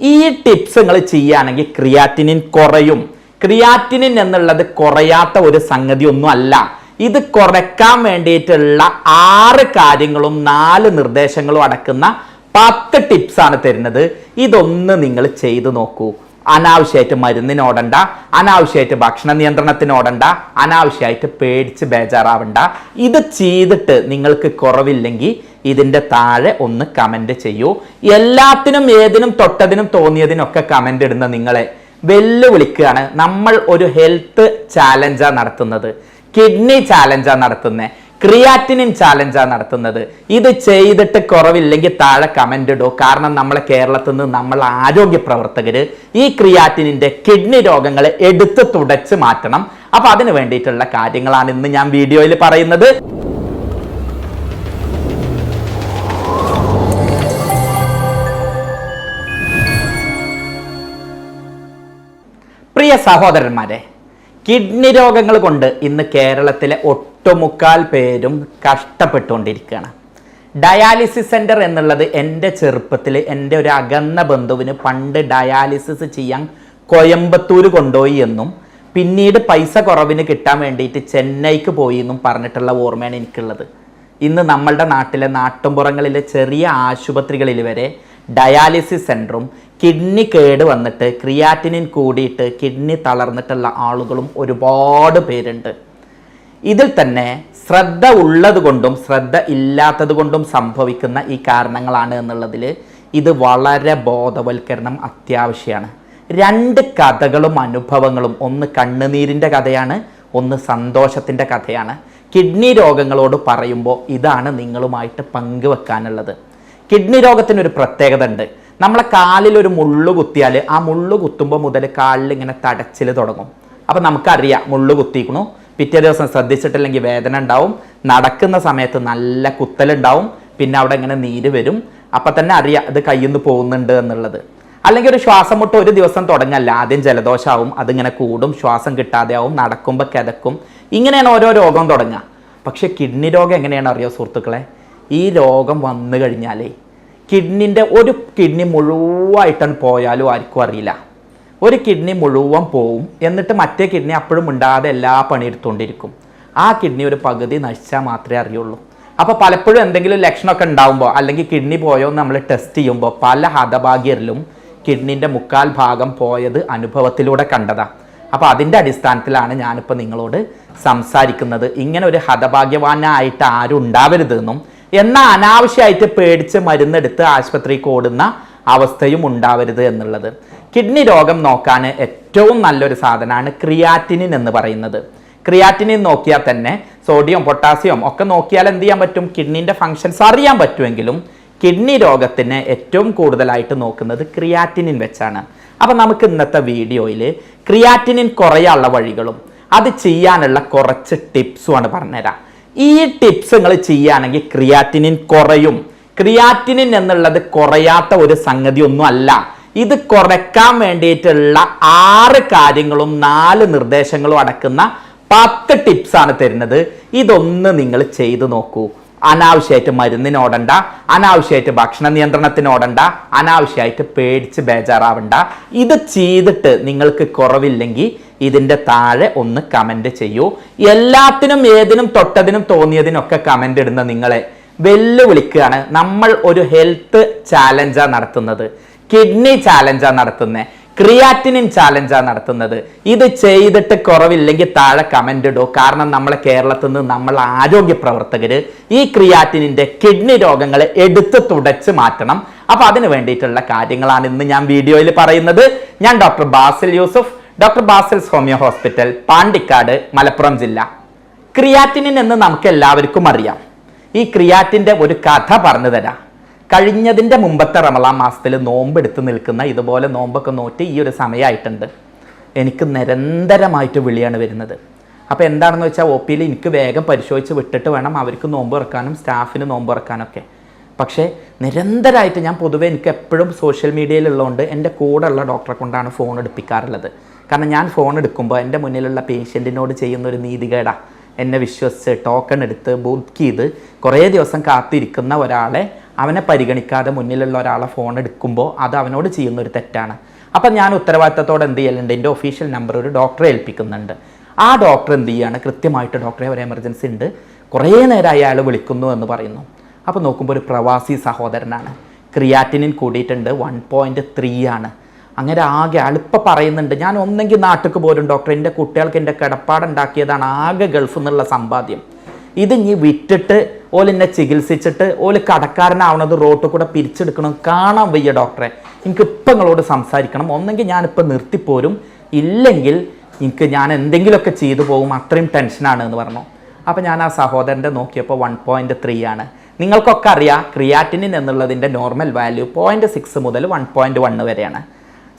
ഈ ടിപ്സ് നിങ്ങൾ ചെയ്യുകയാണെങ്കിൽ ക്രിയാറ്റിനിൻ കുറയും. ക്രിയാറ്റിനിൻ എന്നുള്ളത് കുറയാത്ത ഒരു സംഗതി ഒന്നും അല്ല. ഇത് കുറയ്ക്കാൻ വേണ്ടിയിട്ടുള്ള ആറ് കാര്യങ്ങളും നാല് നിർദ്ദേശങ്ങളും അടക്കുന്ന പത്ത് ടിപ്സാണ് തരുന്നത്. ഇതൊന്ന് നിങ്ങൾ ചെയ്തു നോക്കൂ. അനാവശ്യമായിട്ട് മരുന്നിനോടണ്ട അനാവശ്യമായിട്ട് ഭക്ഷണ നിയന്ത്രണത്തിനോടണ്ട അനാവശ്യമായിട്ട് പേടിച്ച് ബേജാറാവണ്ട. ഇത് ചെയ്തിട്ട് നിങ്ങൾക്ക് കുറവില്ലെങ്കിൽ ഇതിന്റെ താഴെ ഒന്ന് കമന്റ് ചെയ്യൂ. എല്ലാത്തിനും ഏതിനും തൊട്ടതിനും തോന്നിയതിനൊക്കെ കമന്റ് ഇടുന്ന നിങ്ങളെ വെല്ലുവിളിക്കുകയാണ്. നമ്മൾ ഒരു ഹെൽത്ത് ചാലഞ്ചാണ് നടത്തുന്നത്. കിഡ്നി ചാലഞ്ചാണ് നടത്തുന്നത് ക്രിയാറ്റിനിൻ ചാലഞ്ചാണ് നടത്തുന്നത്. ഇത് ചെയ്തിട്ട് കുറവില്ലെങ്കിൽ താഴെ കമന്റ് ഇടൂ. കാരണം നമ്മളെ കേരളത്തിൽ നിന്ന് നമ്മൾ ആരോഗ്യ പ്രവർത്തകർ ഈ ക്രിയാറ്റിനിന്റെ കിഡ്നി രോഗങ്ങളെ എടുത്ത് തുടച്ച് മാറ്റണം. അപ്പൊ അതിന് വേണ്ടിയിട്ടുള്ള കാര്യങ്ങളാണ് ഇന്ന് ഞാൻ വീഡിയോയിൽ പറയുന്നത്. പ്രിയ സഹോദരന്മാരെ കിഡ്നി രോഗങ്ങൾ കൊണ്ട് ഇന്ന് കേരളത്തിലെ ഒട്ടുമുക്കാൽ പേരും കഷ്ടപ്പെട്ടുകൊണ്ടിരിക്കുകയാണ്. ഡയാലിസിസ് സെന്റർ എന്നുള്ളത് എന്റെ ചെറുപ്പത്തിൽ എന്റെ ഒരു അകന്ന ബന്ധുവിന് പണ്ട് ഡയാലിസിസ് ചെയ്യാൻ കോയമ്പത്തൂർ കൊണ്ടുപോയി എന്നും പിന്നീട് പൈസ കുറവിന് കിട്ടാൻ വേണ്ടിയിട്ട് ചെന്നൈക്ക് പോയി എന്നും പറഞ്ഞിട്ടുള്ള ഓർമ്മയാണ് എനിക്കുള്ളത്. ഇന്ന് നമ്മളുടെ നാട്ടിലെ നാട്ടുംപുറങ്ങളിലെ ചെറിയ ആശുപത്രികളിൽ വരെ ഡയാലിസിസ് സെന്ററും കിഡ്നി കേട് വന്നിട്ട് ക്രിയാറ്റിനിൻ കൂടിയിട്ട് കിഡ്നി തളർന്നിട്ടുള്ള ആളുകളും ഒരുപാട് പേരുണ്ട്. ഇതിൽ തന്നെ ശ്രദ്ധ ഉള്ളതുകൊണ്ടും ശ്രദ്ധ ഇല്ലാത്തത് കൊണ്ടും സംഭവിക്കുന്ന ഈ കാരണങ്ങളാണ് എന്നുള്ളതിൽ ഇത് വളരെ ബോധവൽക്കരണം അത്യാവശ്യമാണ്. രണ്ട് കഥകളും അനുഭവങ്ങളും ഒന്ന് കണ്ണുനീരിന്റെ കഥയാണ് ഒന്ന് സന്തോഷത്തിന്റെ കഥയാണ്. കിഡ്നി രോഗങ്ങളോട് പറയുമ്പോൾ ഇതാണ് നിങ്ങളുമായിട്ട് പങ്കുവെക്കാനുള്ളത്. കിഡ്നി രോഗത്തിനൊരു പ്രത്യേകത ഉണ്ട് നമ്മളെ കാലിൽ ഒരു മുള്ളു കുത്തിയാൽ ആ മുള്ളു കുത്തുമ്പോൾ മുതൽ കാലിൽ ഇങ്ങനെ തടച്ചിൽ തുടങ്ങും. അപ്പം നമുക്കറിയാം മുള്ളു കുത്തിക്കണു പിറ്റേ ദിവസം ശ്രദ്ധിച്ചിട്ടില്ലെങ്കിൽ വേദന ഉണ്ടാവും. നടക്കുന്ന സമയത്ത് നല്ല കുത്തലുണ്ടാവും പിന്നെ അവിടെ ഇങ്ങനെ നീര് വരും. അപ്പം തന്നെ അറിയാം ഇത് കയ്യിൽ നിന്ന് പോകുന്നുണ്ട് എന്നുള്ളത്. അല്ലെങ്കിൽ ഒരു ശ്വാസം മുട്ട ഒരു ദിവസം തുടങ്ങല്ല. ആദ്യം ജലദോഷമാവും അതിങ്ങനെ കൂടും ശ്വാസം കിട്ടാതെ ആവും നടക്കുമ്പോൾ കിതക്കും. ഇങ്ങനെയാണ് ഓരോ രോഗം തുടങ്ങുക. പക്ഷേ കിഡ്നി രോഗം എങ്ങനെയാണ് അറിയോ സുഹൃത്തുക്കളെ? ഈ രോഗം വന്നു കഴിഞ്ഞാലേ കിഡ്നിന്റെ ഒരു കിഡ്നി മുഴുവായിട്ടാണ് പോയാലും ആർക്കും അറിയില്ല. ഒരു കിഡ്നി മുഴുവൻ പോവും. എന്നിട്ട് മറ്റേ കിഡ്നി അപ്പോഴും ഉണ്ടാതെ എല്ലാ പണിയെടുത്തുകൊണ്ടിരിക്കും ആ കിഡ്നി ഒരു പകുതി നശിച്ചാൽ മാത്രമേ അറിയുള്ളൂ. അപ്പോൾ പലപ്പോഴും എന്തെങ്കിലും ലക്ഷണമൊക്കെ ഉണ്ടാകുമ്പോൾ അല്ലെങ്കിൽ കിഡ്നി പോയോ എന്ന് നമ്മൾ ടെസ്റ്റ് ചെയ്യുമ്പോൾ പല ഹതഭാഗ്യരിലും കിഡ്നിന്റെ മുക്കാൽ ഭാഗം പോയത് അനുഭവത്തിലൂടെ കണ്ടതാണ് അപ്പോൾ അതിന്റെ അടിസ്ഥാനത്തിലാണ് ഞാനിപ്പോൾ നിങ്ങളോട് സംസാരിക്കുന്നത്. ഇങ്ങനെ ഒരു ഹതഭാഗ്യവാനായിട്ട് ആരും ഉണ്ടാവരുതെന്നും എന്നാൽ അനാവശ്യമായിട്ട് പേടിച്ച് മരുന്നെടുത്ത് ആശുപത്രിക്ക് ഓടുന്ന അവസ്ഥയും ഉണ്ടാവരുത് എന്നുള്ളത്. കിഡ്നി രോഗം നോക്കാൻ ഏറ്റവും നല്ലൊരു സാധനമാണ് ക്രിയാറ്റിനിൻ എന്ന് പറയുന്നത്. ക്രിയാറ്റിനിൻ നോക്കിയാൽ തന്നെ സോഡിയം പൊട്ടാസ്യം ഒക്കെ നോക്കിയാൽ എന്ത് ചെയ്യാൻ പറ്റും? കിഡ്നിന്റെ ഫങ്ഷൻസ് അറിയാൻ പറ്റുമെങ്കിലും കിഡ്നി രോഗത്തിന് ഏറ്റവും കൂടുതലായിട്ട് നോക്കുന്നത് ക്രിയാറ്റിനിൻ വെച്ചാണ്. അപ്പോൾ നമുക്ക് ഇന്നത്തെ വീഡിയോയിൽ ക്രിയാറ്റിനിൻ കുറയാനുള്ള വഴികളും അത് ചെയ്യാനുള്ള കുറച്ച് ടിപ്സുമാണ് പറഞ്ഞുതരാം. ഈ ടിപ്സ് നിങ്ങൾ ചെയ്യുകയാണെങ്കിൽ ക്രിയാറ്റിനിൻ കുറയും. ക്രിയാറ്റിനിൻ എന്നുള്ളത് കുറയാത്ത ഒരു സംഗതി ഒന്നും അല്ല ഇത് കുറയ്ക്കാൻ വേണ്ടിയിട്ടുള്ള ആറ് കാര്യങ്ങളും നാല് നിർദ്ദേശങ്ങളും അടക്കുന്ന പത്ത് ടിപ്സാണ് തരുന്നത്. ഇതൊന്ന് നിങ്ങൾ ചെയ്തു നോക്കൂ. അനാവശ്യമായിട്ട് മരുന്നിനോടണ്ട അനാവശ്യമായിട്ട് ഭക്ഷണ നിയന്ത്രണത്തിനോടണ്ട അനാവശ്യമായിട്ട് പേടിച്ച് ബേജാറാവണ്ട. ഇത് ചെയ്തിട്ട് നിങ്ങൾക്ക് കുറവില്ലെങ്കിൽ ഇതിന്റെ താഴെ ഒന്ന് കമന്റ് ചെയ്യൂ. എല്ലാത്തിനും ഏതിനും തൊട്ടതിനും തോന്നിയതിനൊക്കെ കമന്റ് ഇടുന്ന നിങ്ങളെ വെല്ലുവിളിക്കുകയാണ്. നമ്മൾ ഒരു ഹെൽത്ത് ചാലഞ്ചാണ് നടത്തുന്നത്. കിഡ്നി ചാലഞ്ചാണ് നടത്തുന്നത് ക്രിയാറ്റിനിൻ ചാലഞ്ചാണ് നടത്തുന്നത്. ഇത് ചെയ്തിട്ട് കുറവില്ലെങ്കിൽ താഴെ കമന്റ് ഇടൂ. കാരണം നമ്മളെ കേരളത്തിൽ നിന്ന് നമ്മൾ ആരോഗ്യ പ്രവർത്തകർ ഈ ക്രിയാറ്റിനിന്റെ കിഡ്നി രോഗങ്ങളെ എടുത്ത് തുടച്ച് മാറ്റണം. അപ്പോൾ അതിന് വേണ്ടിയിട്ടുള്ള കാര്യങ്ങളാണ് ഇന്ന് ഞാൻ വീഡിയോയിൽ പറയുന്നത്. ഞാൻ doctor Basil Yusuf doctor Basil's homeo hospital Pandikkad Malappuram ജില്ല. ക്രിയാറ്റിനിൻ എന്ന് നമുക്ക് എല്ലാവർക്കും അറിയാം. ഈ ക്രിയാറ്റിന്റെ ഒരു കഥ പറഞ്ഞു തരാം. കഴിഞ്ഞതിന്റെ മുമ്പത്തെ റമലാൻ മാസത്തിൽ നോമ്പ് എടുത്ത് നിൽക്കുന്ന ഇതുപോലെ നോമ്പൊക്കെ നോറ്റ് ഈ ഒരു സമയമായിട്ടുണ്ട്. എനിക്ക് നിരന്തരമായിട്ട് വിളിയാണ് വരുന്നത്. അപ്പോൾ എന്താണെന്ന് വെച്ചാൽ ഒ പിയിൽ എനിക്ക് വേഗം പരിശോധിച്ച് വിട്ടിട്ട് വേണം അവർക്ക് നോമ്പ് ഇറക്കാനും സ്റ്റാഫിന് നോമ്പ് ഇറക്കാനൊക്കെ പക്ഷേ നിരന്തരമായിട്ട് ഞാൻ പൊതുവേ എനിക്ക് എപ്പോഴും സോഷ്യൽ മീഡിയയിലുള്ളതുകൊണ്ട് എന്റെ കൂടെയുള്ള ഡോക്ടറെ കൊണ്ടാണ് ഫോൺ എടുപ്പിക്കാറുള്ളത്. കാരണം ഞാൻ ഫോൺ എടുക്കുമ്പോൾ എന്റെ മുന്നിലുള്ള പേഷ്യന്റിനോട് ചെയ്യുന്ന ഒരു നീതികേടാണ് എന്നെ വിശ്വസിച്ച് ടോക്കൺ എടുത്ത് ബുക്ക് ചെയ്ത് കുറേ ദിവസം കാത്തിരിക്കുന്ന ഒരാളെ അവനെ പരിഗണിക്കാതെ മുന്നിലുള്ള ഒരാളെ ഫോൺ എടുക്കുമ്പോൾ അത് അവനോട് ചെയ്യുന്ന ഒരു തെറ്റാണ്. അപ്പം ഞാൻ ഉത്തരവാദിത്തത്തോടെ എന്ത് ചെയ്യലുണ്ട്? എന്റെ ഒഫീഷ്യൽ നമ്പർ ഒരു ഡോക്ടറെ ഏൽപ്പിക്കുന്നുണ്ട്. ആ ഡോക്ടർ എന്ത് ചെയ്യാണ്? കൃത്യമായിട്ട് ഡോക്ടറെ ഒരു എമർജൻസി ഉണ്ട്. കുറേ നേരം അയാൾ വിളിക്കുന്നു എന്ന് പറയുന്നു. അപ്പോൾ നോക്കുമ്പോൾ ഒരു പ്രവാസി സഹോദരനാണ്. ക്രിയാറ്റിനിൻ കൂടിയിട്ടുണ്ട്. വൺ പോയിന്റ് ത്രീ ആണ്. അങ്ങനെ ആകെ അളുപ്പം പറയുന്നുണ്ട് ഞാൻ ഒന്നെങ്കിൽ നാട്ടിലേക്ക് പോരും ഡോക്ടർ എന്റെ കുട്ടികൾക്ക് എന്റെ കിടപ്പാടുണ്ടാക്കിയതാണ് ആകെ ഗൾഫിൽ നിന്നുള്ള സമ്പാദ്യം. ഇത് ഇനി വിറ്റിട്ട് ഓൽ എന്നെ ചികിത്സിച്ചിട്ട് ഓൽ കടക്കാരനാവണത് റോട്ട് കൂടെ പിരിച്ചെടുക്കണം കാണാൻ വയ്യ ഡോക്ടറെ എനിക്ക് ഇപ്പം നിങ്ങളോട് സംസാരിക്കണം. ഒന്നെങ്കിൽ ഞാനിപ്പോൾ നിർത്തിപ്പോരും. ഇല്ലെങ്കിൽ എനിക്ക് ഞാൻ എന്തെങ്കിലുമൊക്കെ ചെയ്തു പോകും. അത്രയും ടെൻഷനാണ് എന്ന് പറഞ്ഞു. അപ്പോൾ ഞാൻ ആ സഹോദരന്റെ നോക്കിയപ്പോൾ വൺ പോയിന്റ് ത്രീ ആണ്. നിങ്ങൾക്കൊക്കെ അറിയാം ക്രിയാറ്റിനിൻ എന്നുള്ളതിന്റെ നോർമൽ വാല്യൂ പോയിന്റ് സിക്സ് മുതൽ വൺ പോയിന്റ് വണ്ണ് വരെയാണ്.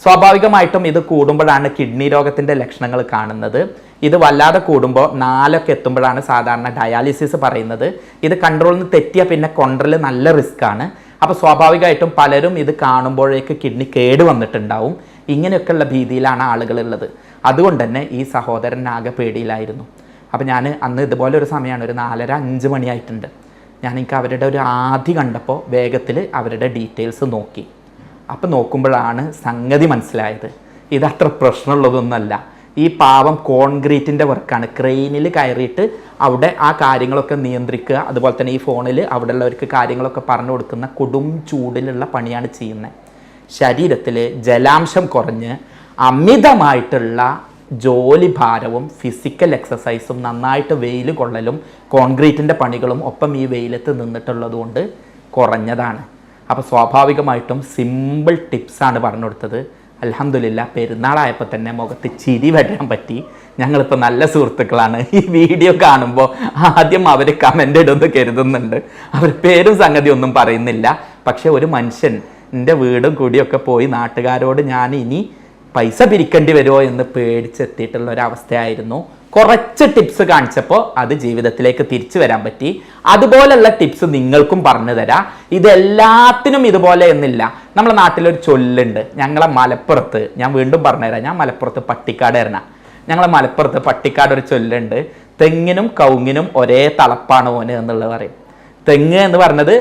സ്വാഭാവികമായിട്ടും ഇത് കൂടുമ്പോഴാണ് കിഡ്നി രോഗത്തിന്റെ ലക്ഷണങ്ങൾ കാണുന്നത്. ഇത് വല്ലാതെ കൂടുമ്പോൾ നാലൊക്കെ എത്തുമ്പോഴാണ് സാധാരണ ഡയാലിസിസ് പറയുന്നത്. ഇത് കൺട്രോളിൽ നിന്ന് തെറ്റിയാൽ പിന്നെ കൊണ്ടറിൽ നല്ല റിസ്ക് ആണ്. അപ്പോൾ സ്വാഭാവികമായിട്ടും പലരും ഇത് കാണുമ്പോഴേക്ക് കിഡ്നി കേട് വന്നിട്ടുണ്ടാവും. ഇങ്ങനെയൊക്കെയുള്ള ഭീതിയിലാണ് ആളുകളുള്ളത്. അതുകൊണ്ട് തന്നെ ഈ സഹോദരൻ ആകെ പേടിയിലായിരുന്നു. അപ്പോൾ ഞാൻ അന്ന് ഇതുപോലെ ഒരു സമയമാണ് ഒരു നാലര അഞ്ച് മണിയായിട്ടുണ്ട്. ഞാൻ എനിക്ക് അവരുടെ ഒരു ആദ്യ കണ്ടപ്പോൾ വേഗത്തിൽ അവരുടെ ഡീറ്റെയിൽസ് നോക്കി. അപ്പം നോക്കുമ്പോഴാണ് സംഗതി മനസ്സിലായത്. ഇതത്ര പ്രശ്നമുള്ളതൊന്നുമല്ല ഈ പാവം കോൺക്രീറ്റിന്റെ വർക്കാണ്. ക്രെയിനിൽ കയറിയിട്ട് അവിടെ ആ കാര്യങ്ങളൊക്കെ നിയന്ത്രിക്കുക അതുപോലെ തന്നെ ഈ ഫോണിൽ അവിടെ ഉള്ളവർക്ക് കാര്യങ്ങളൊക്കെ പറഞ്ഞു കൊടുക്കുന്ന കൊടും ചൂടിലുള്ള പണിയാണ് ചെയ്യുന്നത്. ശരീരത്തിൽ ജലാംശം കുറഞ്ഞ് അമിതമായിട്ടുള്ള ജോലി ഭാരവും ഫിസിക്കൽ എക്സസൈസും നന്നായിട്ട് വെയിൽ കൊള്ളലും കോൺക്രീറ്റിന്റെ പണികളും ഒപ്പം ഈ വെയിലത്ത് നിന്നിട്ടുള്ളതുകൊണ്ട് കുറഞ്ഞതാണ്. അപ്പോൾ സ്വാഭാവികമായിട്ടും സിമ്പിൾ ടിപ്സാണ് പറഞ്ഞു കൊടുത്തത് അലഹമില്ല പെരുന്നാളായപ്പോൾ തന്നെ മുഖത്ത് ചിരി വരാൻ പറ്റി. ഞങ്ങളിപ്പോൾ നല്ല സുഹൃത്തുക്കളാണ്. ഈ വീഡിയോ കാണുമ്പോൾ ആദ്യം അവർ കമന്റ് ഇടുമെന്ന് കരുതുന്നുണ്ട്. അവർ പേരും സംഗതി ഒന്നും പറയുന്നില്ല. പക്ഷേ ഒരു മനുഷ്യൻ എന്റെ വീടും കൂടിയൊക്കെ പോയി നാട്ടുകാരോട് ഞാൻ ഇനി പൈസ പിരിക്കേണ്ടി വരുമോ എന്ന് പേടിച്ചെത്തിയിട്ടുള്ള ഒരവസ്ഥയായിരുന്നു കുറച്ച് ടിപ്സ് കാണിച്ചപ്പോൾ അത് ജീവിതത്തിലേക്ക് തിരിച്ചു വരാൻ പറ്റി. അതുപോലെയുള്ള ടിപ്സ് നിങ്ങൾക്കും പറഞ്ഞു തരാം. ഇതെല്ലാത്തിനും ഇതുപോലെ എന്നില്ല. നമ്മുടെ നാട്ടിലൊരു ചൊല്ലുണ്ട്. ഞങ്ങളെ മലപ്പുറത്ത് ഞാൻ വീണ്ടും പറഞ്ഞുതരാം ഞാൻ മലപ്പുറത്ത് പട്ടിക്കാട് എറണ ഞങ്ങളെ മലപ്പുറത്ത് പട്ടിക്കാട് ഒരു ചൊല്ലുണ്ട്. തെങ്ങിനും കൗങ്ങിനും ഒരേ തളപ്പാണ് ഓന് എന്നുള്ളത് പറയും. തെങ്ങ് എന്ന് പറഞ്ഞത്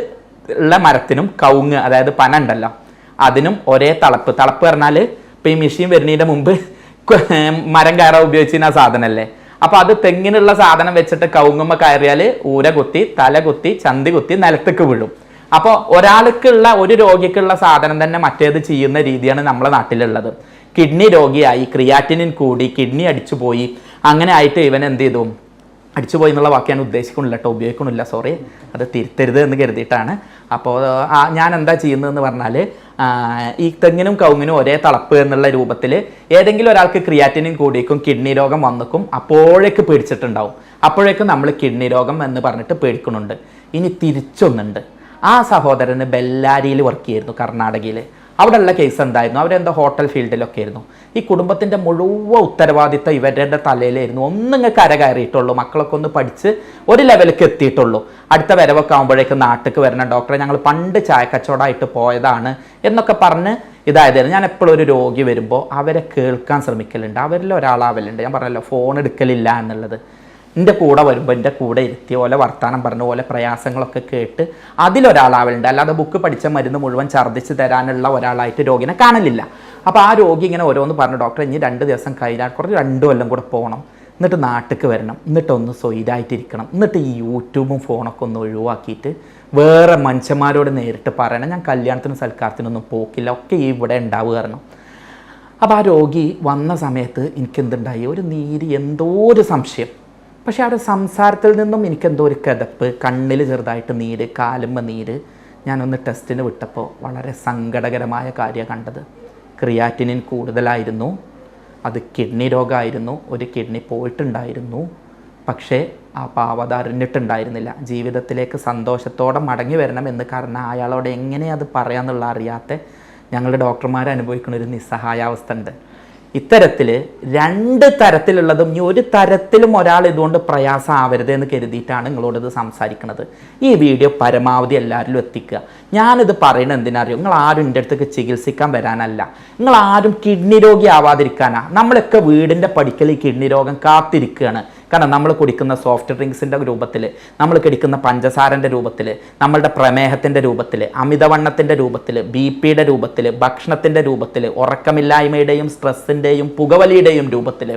ഉള്ള മരത്തിനും കൗങ്ങ് അതായത് പന ഉണ്ടല്ലോ. അതിനും ഒരേ തളപ്പ്. തളപ്പ് പറഞ്ഞാൽ ഇപ്പം ഈ മെഷീൻ വരുന്നതിന്റെ മുമ്പ് മരം കയറാൻ ഉപയോഗിച്ചിരുന്ന സാധനമല്ലേ അപ്പോൾ അത് തെങ്ങിനുള്ള സാധനം വെച്ചിട്ട് കവുങ്ങുമ്മ കയറിയാൽ ഊര കുത്തി തല കുത്തി ചന്തി കുത്തി നിലത്തേക്ക് വീഴും അപ്പോൾ ഒരാൾക്കുള്ള ഒരു രോഗിക്കുള്ള സാധനം തന്നെ മറ്റേത് ചെയ്യുന്ന രീതിയാണ് നമ്മളെ നാട്ടിലുള്ളത്. കിഡ്നി രോഗിയായി ക്രിയാറ്റിനിൻ കൂടി കിഡ്നി അടിച്ചു പോയി. അങ്ങനെ ആയിട്ട് ഇവൻ എന്ത് ചെയ്തു? അടിച്ചു പോയി എന്നുള്ള വാക്ക് ഞാൻ ഉദ്ദേശിക്കണില്ല കേട്ടോ ഉപയോഗിക്കണില്ല സോറി അത് തിരുത്തരുത് എന്ന് കരുതിയിട്ടാണ്. അപ്പോൾ ഞാൻ എന്താ ചെയ്യുന്നതെന്ന് പറഞ്ഞാൽ ഈ തെങ്ങിനും കവുങ്ങിനും ഒരേ തളപ്പ് എന്നുള്ള രൂപത്തിൽ ഏതെങ്കിലും ഒരാൾക്ക് ക്രിയാറ്റിനും കൂടിയേക്കും കിഡ്നി രോഗം വന്നിക്കും അപ്പോഴേക്ക് പേടിച്ചിട്ടുണ്ടാവും. അപ്പോഴേക്കും നമ്മൾ കിഡ്നി രോഗം എന്ന് പറഞ്ഞിട്ട് പേടിക്കുന്നുണ്ട്. ഇനി തിരിച്ചൊന്നുണ്ട്. ആ സഹോദരന് ബെല്ലാരിയിൽ വർക്ക് ചെയ്യായിരുന്നു കർണാടകയിൽ അവിടെയുള്ള കേസ് എന്തായിരുന്നു? അവരെന്തോ ഹോട്ടൽ ഫീൽഡിലൊക്കെ ആയിരുന്നു. ഈ കുടുംബത്തിന്റെ മുഴുവൻ ഉത്തരവാദിത്തം ഇവരുടെ തലയിലായിരുന്നു. ഒന്നിങ്ങ് കര കയറിയിട്ടുള്ളൂ മക്കളൊക്കെ ഒന്ന് പഠിച്ച് ഒരു ലെവലിലേക്ക് എത്തിയിട്ടുള്ളൂ. അടുത്ത വരവൊക്കെ ആകുമ്പോഴേക്കും നാട്ടിലേക്ക് വരണം ഡോക്ടറെ ഞങ്ങൾ പണ്ട് ചായ കച്ചവടമായിട്ട് പോയതാണ് എന്നൊക്കെ പറഞ്ഞ് ഇതായതായിരുന്നു. ഞാൻ എപ്പോഴും ഒരു രോഗി വരുമ്പോൾ അവരെ കേൾക്കാൻ ശ്രമിക്കലുണ്ട്. അവരിൽ ഒരാളാവലുണ്ട്. ഞാൻ പറഞ്ഞല്ലോ ഫോൺ എടുക്കലില്ല എന്നുള്ളത്. എന്റെ കൂടെ വരുമ്പോൾ എന്റെ കൂടെ ഇരുത്തി ഓലെ വർത്തമാനം പറഞ്ഞ പോലെ പ്രയാസങ്ങളൊക്കെ കേട്ട് അതിലൊരാളാവലുണ്ട്. അല്ലാതെ ബുക്ക് പഠിച്ച മരുന്ന് മുഴുവൻ ഛർദ്ദിച്ച് തരാനുള്ള ഒരാളായിട്ട് രോഗിനെ കാണലില്ല. അപ്പോൾ ആ രോഗി ഇങ്ങനെ ഓരോന്ന് പറഞ്ഞു ഡോക്ടർ ഇനി രണ്ട് ദിവസം കഴിഞ്ഞാൽ കുറച്ച് രണ്ട് കൊല്ലം കൂടെ പോകണം എന്നിട്ട് നാട്ടിലേക്ക് വരണം. എന്നിട്ട് ഒന്ന് സ്വൈരായിട്ടിരിക്കണം എന്നിട്ട് ഈ യൂട്യൂബും ഫോണൊക്കെ ഒന്ന് ഒഴിവാക്കിയിട്ട് വേറെ മനുഷ്യന്മാരോട് നേരിട്ട് പറയണം. ഞാൻ കല്യാണത്തിനും സൽക്കാരത്തിനൊന്നും പോക്കില്ല. ഒക്കെ ഈ ഇവിടെ ഉണ്ടാവുക കാരണം. അപ്പോൾ ആ രോഗി വന്ന സമയത്ത് എനിക്ക് എന്തുണ്ടായി ഒരു നീര് എന്തോ ഒരു സംശയം. പക്ഷേ അവിടെ സംസാരത്തിൽ നിന്നും എനിക്കെന്തോ ഒരു കിതപ്പ്. കണ്ണിൽ ചെറുതായിട്ട് നീര് കാലുമ്പ നീര്. ഞാനൊന്ന് ടെസ്റ്റിന് വിട്ടപ്പോൾ വളരെ സങ്കടകരമായ കാര്യമാണ് കണ്ടത്. ക്രിയാറ്റിനിൻ കൂടുതലായിരുന്നു. അത് കിഡ്നി രോഗമായിരുന്നു. ഒരു കിഡ്നി പോയിട്ടുണ്ടായിരുന്നു. പക്ഷേ ആ പാവത അറിഞ്ഞിട്ടുണ്ടായിരുന്നില്ല. ജീവിതത്തിലേക്ക് സന്തോഷത്തോടെ മടങ്ങി വരണം എന്ന് കാരണം അയാളോട് എങ്ങനെ അത് പറയാന്നുള്ള അറിയാത്ത ഞങ്ങളുടെ ഡോക്ടർമാർ അനുഭവിക്കുന്ന ഒരു നിസ്സഹായാവസ്ഥ ഉണ്ട്. ഇത്തരത്തിൽ രണ്ട് തരത്തിലുള്ളതും ഇനി ഒരു തരത്തിലും ഒരാൾ ഇതുകൊണ്ട് പ്രയാസം ആവരുത് എന്ന് കരുതിയിട്ടാണ് നിങ്ങളോട് ഇത് സംസാരിക്കുന്നത് ഈ വീഡിയോ പരമാവധി എല്ലാവരിലും എത്തിക്കുക. ഞാനിത് പറയുന്നത് എന്തിനറിയോ? നിങ്ങൾ ആരും എന്റെ അടുത്തേക്ക് ചികിത്സിക്കാൻ വരാനല്ല. നിങ്ങൾ ആരും കിഡ്നി രോഗി ആവാതിരിക്കാനാണ് നമ്മളൊക്കെ വീടിന്റെ പടിക്കൽ ഈ കിഡ്നി രോഗം കാത്തിരിക്കുകയാണ്. കാരണം നമ്മൾ കുടിക്കുന്ന സോഫ്റ്റ് ഡ്രിങ്ക്സിന്റെ രൂപത്തിൽ നമ്മൾ കുടിക്കുന്ന പഞ്ചസാരന്റെ രൂപത്തിൽ നമ്മളുടെ പ്രമേഹത്തിന്റെ രൂപത്തിൽ അമിതവണ്ണത്തിന്റെ രൂപത്തിൽ ബി പിയുടെ രൂപത്തിൽ ഭക്ഷണത്തിന്റെ രൂപത്തിൽ ഉറക്കമില്ലായ്മയുടെയും സ്ട്രെസ്സിന്റെയും പുകവലിയുടെയും രൂപത്തിൽ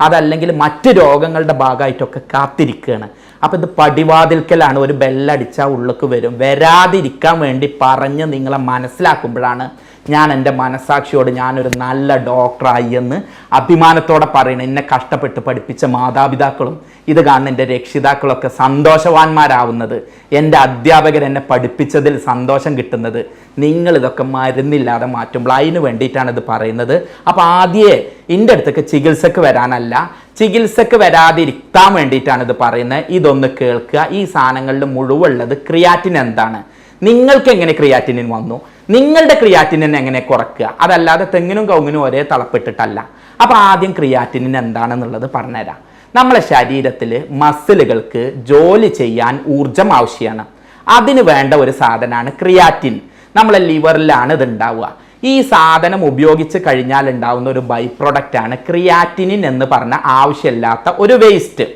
അതല്ലെങ്കിൽ മറ്റ് രോഗങ്ങളുടെ ഭാഗമായിട്ടൊക്കെ കാത്തിരിക്കുകയാണ്. അപ്പോൾ ഇത് പടിവാതിൽക്കലാണ് ഒരു ബെല്ലടിച്ചാൽ ഉള്ളിലേക്ക് വരും. വരാതിരിക്കാൻ വേണ്ടി പറഞ്ഞ് നിങ്ങളെ മനസ്സിലാക്കുമ്പോഴാണ് ഞാൻ എന്റെ മനസാക്ഷിയോട് ഞാനൊരു നല്ല ഡോക്ടറായി എന്ന് അഭിമാനത്തോടെ പറയണം എന്നെ കഷ്ടപ്പെട്ട് പഠിപ്പിച്ച മാതാപിതാക്കളും ഇത് കാണുന്ന എന്റെ രക്ഷിതാക്കളൊക്കെ സന്തോഷവാന്മാരാവുന്നത്. എന്റെ അധ്യാപകർ എന്നെ പഠിപ്പിച്ചതിൽ സന്തോഷം കിട്ടുന്നത്. നിങ്ങൾ ഇതൊക്കെ മരുന്നില്ലാതെ മാറ്റുമ്പോൾ അതിന് വേണ്ടിയിട്ടാണ് ഇത് പറയുന്നത്. അപ്പോൾ ആദ്യേ എന്റെ അടുത്തേക്ക് ചികിത്സക്ക് വരാനല്ല ചികിത്സക്ക് വരാതിരിക്കാൻ വേണ്ടിയിട്ടാണ് ഇത് പറയുന്നത്. ഇതൊന്ന് കേൾക്കുക. ഈ സാധനങ്ങളിൽ മുഴുവുള്ളത് ക്രിയാറ്റിൻ എന്താണ്? നിങ്ങൾക്ക് എങ്ങനെ ക്രിയാറ്റിനിൻ വന്നു? നിങ്ങളുടെ ക്രിയാറ്റിനിൻ എങ്ങനെ കുറയ്ക്കുക? അതല്ലാതെ തെങ്ങിനും കൗങ്ങിനും ഒരേ തളപ്പിട്ടിട്ടല്ല. അപ്പോൾ ആദ്യം ക്രിയാറ്റിനിൻ എന്താണെന്നുള്ളത് പറഞ്ഞുതരാം. നമ്മളെ ശരീരത്തിൽ മസിലുകൾക്ക് ജോലി ചെയ്യാൻ ഊർജം ആവശ്യമാണ്. അതിന് വേണ്ട ഒരു സാധനമാണ് ക്രിയാറ്റിൻ നമ്മളെ ലിവറിലാണ് ഇത് ഉണ്ടാവുക ഈ സാധനം ഉപയോഗിച്ച് കഴിഞ്ഞാൽ ഉണ്ടാവുന്ന ഒരു ബൈ പ്രൊഡക്റ്റ് ആണ് ക്രിയാറ്റിനിൻ എന്ന് പറഞ്ഞ ആവശ്യമില്ലാത്ത ഒരു വേസ്റ്റ്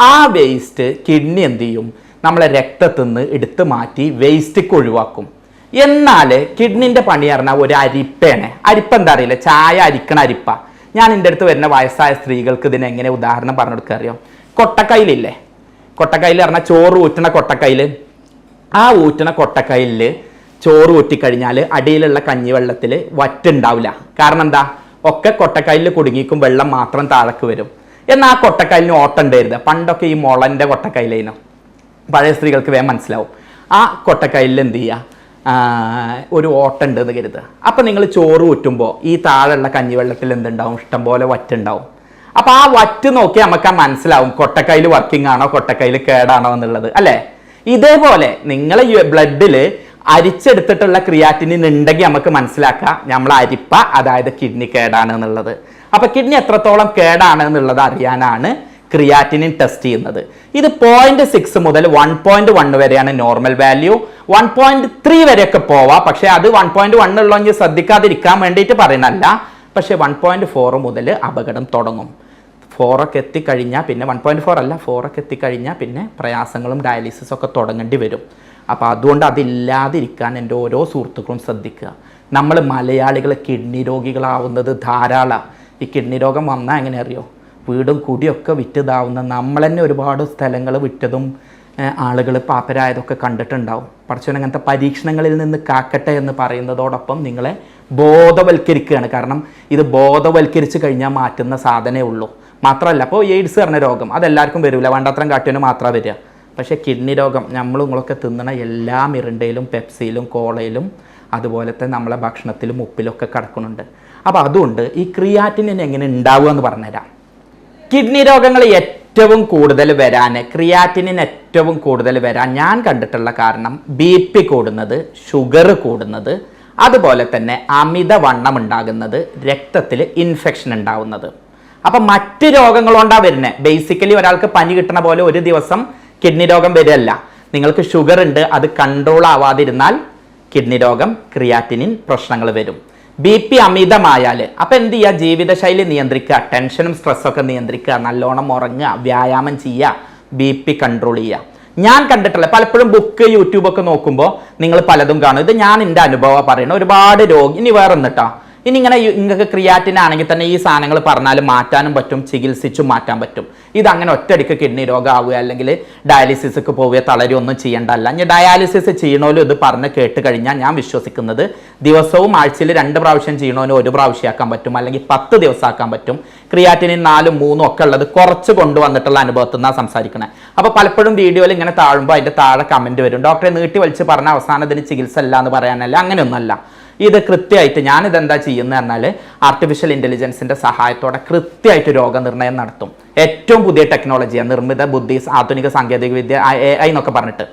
ആ വേസ്റ്റ് കിഡ്നി എന്ത് ചെയ്യും? നമ്മളെ രക്തത്തിൽ നിന്ന് എടുത്തു മാറ്റി വേസ്റ്റ് ഒഴിവാക്കും. എന്നാൽ കിഡ്നിന്റെ പണി പറഞ്ഞാൽ ഒരു അരിപ്പയാണ് അരിപ്പ എന്താ അറിയില്ല? ചായ അരിക്കണ അരിപ്പ. ഞാൻ എന്റെ അടുത്ത് വരുന്ന വയസ്സായ സ്ത്രീകൾക്ക് ഇതിന് എങ്ങനെ ഉദാഹരണം പറഞ്ഞു കൊടുക്കുക അറിയാം? കൊട്ടക്കൈലില്ലേ കൊട്ടക്കയിൽ പറഞ്ഞാൽ ചോറ് ഊറ്റണ കൊട്ടക്കൈൽ ആ ഊറ്റണ കൊട്ടക്കൈലിൽ ചോറ് ഊറ്റിക്കഴിഞ്ഞാൽ അടിയിലുള്ള കഞ്ഞിവെള്ളത്തിൽ വറ്റുണ്ടാവില്ല കാരണം എന്താ? ഒക്കെ കൊട്ടക്കൈലിൽ കുടുങ്ങിക്കും വെള്ളം മാത്രം താഴേക്ക് വരും. എന്നാൽ ആ കൊട്ടക്കൈലിന് ഓട്ടം പണ്ടൊക്കെ ഈ മുളന്റെ കൊട്ടക്കൈലേനു പഴയ സ്ത്രീകൾക്ക് വേഗം മനസ്സിലാവും. ആ കൊട്ടക്കൈലിൽ എന്ത് ചെയ്യുക ഒരു ഓട്ടുണ്ട് എന്ന് കരുതുക. അപ്പം നിങ്ങൾ ചോറ് ഊറ്റുമ്പോൾ ഈ താഴെയുള്ള കഞ്ഞിവെള്ളത്തിൽ എന്തുണ്ടാവും? ഇഷ്ടംപോലെ വറ്റുണ്ടാവും. അപ്പോൾ ആ വറ്റ് നോക്കി നമുക്ക് ആ മനസ്സിലാവും കൊട്ടക്കൈയിൽ വർക്കിംഗ് ആണോ കൊട്ടക്കൈയിൽ കേടാണോ എന്നുള്ളത്. അല്ലേ? ഇതേപോലെ നിങ്ങളെ ബ്ലഡിൽ അരിച്ചെടുത്തിട്ടുള്ള ക്രിയാറ്റിനിൻ ഉണ്ടെങ്കിൽ നമുക്ക് മനസ്സിലാക്കാം നമ്മൾ അരിപ്പ അതായത് കിഡ്നി കേടാണ് എന്നുള്ളത്. അപ്പോൾ കിഡ്നി എത്രത്തോളം കേടാണ് എന്നുള്ളത് അറിയാനാണ് ക്രിയാറ്റിനിൻ ടെസ്റ്റ് ചെയ്യുന്നത്. ഇത് പോയിന്റ് സിക്സ് മുതൽ വൺ പോയിന്റ് വൺ വരെയാണ് normal value one point three വരെയൊക്കെ പോവാം. പക്ഷേ അത് വൺ പോയിന്റ് വൺ ഉള്ളതെങ്കിൽ ശ്രദ്ധിക്കാതിരിക്കാൻ വേണ്ടിയിട്ട് പറയുന്നല്ല പക്ഷേ വൺ പോയിന്റ് ഫോർ മുതൽ അപകടം തുടങ്ങും. ഫോറൊക്കെ എത്തിക്കഴിഞ്ഞാൽ പിന്നെ വൺ പോയിന്റ് ഫോർ അല്ല ഫോറൊക്കെ എത്തിക്കഴിഞ്ഞാൽ പിന്നെ പ്രയാസങ്ങളും ഡയാലിസിസ് ഒക്കെ തുടങ്ങേണ്ടി വരും. അപ്പോൾ അതുകൊണ്ട് അതില്ലാതിരിക്കാൻ എന്റെ ഓരോ സുഹൃത്തുക്കളും ശ്രദ്ധിക്കുക. നമ്മൾ മലയാളികൾ കിഡ്നി രോഗികളാവുന്നത് ധാരാളം. ഈ കിഡ്നി രോഗം വന്നാൽ എങ്ങനെ അറിയോ? വീടും കുടിയൊക്കെ വിറ്റതാവുന്ന നമ്മൾ തന്നെ ഒരുപാട് സ്ഥലങ്ങൾ വിറ്റതും ആളുകൾ പാപ്പരായതൊക്കെ കണ്ടിട്ടുണ്ടാവും. പഠിച്ചവൻ അങ്ങനത്തെ പരീക്ഷണങ്ങളിൽ നിന്ന് കാക്കട്ടെ എന്ന് പറയുന്നതോടൊപ്പം നിങ്ങളെ ബോധവൽക്കരിക്കുകയാണ്. കാരണം ഇത് ബോധവൽക്കരിച്ച് കഴിഞ്ഞാൽ മാറ്റുന്ന സാധനമേ ഉള്ളൂ. മാത്രമല്ല അപ്പോൾ എയ്ഡ്സ് പറഞ്ഞ രോഗം അതെല്ലാവർക്കും വരില്ല വേണ്ടത്രയും കാട്ടിയതിന് മാത്രമേ വരിക. പക്ഷേ കിഡ്നി രോഗം നമ്മൾ നിങ്ങളൊക്കെ തിന്നണ എല്ലാ മിറിണ്ടയിലും പെപ്സിയിലും കോളയിലും അതുപോലെ തന്നെ നമ്മളെ ഭക്ഷണത്തിലും ഉപ്പിലൊക്കെ കിടക്കുന്നുണ്ട്. അപ്പോൾ അതുകൊണ്ട് ഈ ക്രിയാറ്റിനിൻ എങ്ങനെ ഉണ്ടാവുക എന്ന് പറഞ്ഞുതരാം. കിഡ്നി രോഗങ്ങൾ ഏറ്റവും കൂടുതൽ വരാൻ ക്രിയാറ്റിനിൻ ഏറ്റവും കൂടുതൽ വരാൻ ഞാൻ കണ്ടിട്ടുള്ള കാരണം ബി പി കൂടുന്നത് ഷുഗർ കൂടുന്നത് അതുപോലെ തന്നെ അമിതവണ്ണം ഉണ്ടാകുന്നത് രക്തത്തിൽ ഇൻഫെക്ഷൻ ഉണ്ടാവുന്നത്. അപ്പം മറ്റ് രോഗങ്ങൾ വരുന്നത് ബേസിക്കലി ഒരാൾക്ക് പനി കിട്ടണ പോലെ ഒരു ദിവസം കിഡ്നി രോഗം വരികയല്ല. നിങ്ങൾക്ക് ഷുഗർ ഉണ്ട് അത് കൺട്രോൾ ആവാതിരുന്നാൽ കിഡ്നി രോഗം ക്രിയാറ്റിനിൻ പ്രശ്നങ്ങൾ വരും. ബി പി അമിതമായാൽ അപ്പം എന്ത് ചെയ്യുക ജീവിതശൈലി നിയന്ത്രിക്കുക ടെൻഷനും സ്ട്രെസ്സൊക്കെ നിയന്ത്രിക്കുക നല്ലോണം ഉറങ്ങുക വ്യായാമം ചെയ്യുക ബി പി കൺട്രോൾ ചെയ്യുക. ഞാൻ കണ്ടിട്ടുള്ള പലപ്പോഴും ബുക്ക് യൂട്യൂബൊക്കെ നോക്കുമ്പോൾ നിങ്ങൾ പലതും കാണും. ഇത് ഞാൻ എന്റെ അനുഭവം പറയണം ഒരുപാട് രോഗി ഇനി വേറെ ഒന്നിട്ടോ ഇനി ഇങ്ങനെ നിങ്ങൾക്ക് ക്രിയാറ്റിൻ ആണെങ്കിൽ തന്നെ ഈ സാധനങ്ങൾ പറഞ്ഞാൽ മാറ്റാനും പറ്റും ചികിത്സിച്ചു മാറ്റാൻ പറ്റും. ഇത് അങ്ങനെ ഒറ്റയടിക്ക് കിഡ്നി രോഗമാവുക അല്ലെങ്കിൽ ഡയാലിസിസ്ക്ക് പോവുക തളരുകയൊന്നും ചെയ്യേണ്ടല്ല ഇനി ഡയാലിസിസ് ചെയ്യണോലും ഇത് പറഞ്ഞ് കേട്ട് കഴിഞ്ഞാൽ ഞാൻ വിശ്വസിക്കുന്നത് ദിവസവും ആഴ്ചയിൽ രണ്ട് പ്രാവശ്യം ചെയ്യണോനും ഒരു പ്രാവശ്യമാക്കാൻ പറ്റും അല്ലെങ്കിൽ പത്ത് ദിവസമാക്കാൻ പറ്റും. ക്രിയാറ്റിനും നാലും മൂന്നും ഒക്കെ ഉള്ളത് കുറച്ച് കൊണ്ടുവന്നിട്ടുള്ള അനുഭവത്തിൽ നിന്നാണ് സംസാരിക്കുന്നത് അപ്പോൾ പലപ്പോഴും വീഡിയോയിൽ ഇങ്ങനെ താഴുമ്പോൾ അതിന്റെ താഴെ കമന്റ് വരും. ഡോക്ടറെ നീട്ടി വലിച്ച് പറഞ്ഞ അവസാനത്തിന് ചികിത്സ അല്ല എന്ന് പറയാനല്ല അങ്ങനെയൊന്നല്ല ഇത് കൃത്യമായിട്ട് ഞാനിത് എന്താ ചെയ്യുന്നത് പറഞ്ഞാൽ ആർട്ടിഫിഷ്യൽ ഇന്റലിജൻസിന്റെ സഹായത്തോടെ കൃത്യമായിട്ട് രോഗനിർണയം നടത്തും. ഏറ്റവും പുതിയ ടെക്നോളജിയാണ് നിർമ്മിത ബുദ്ധി ആധുനിക സാങ്കേതിക വിദ്യ എന്നൊക്കെ പറഞ്ഞിട്ട്.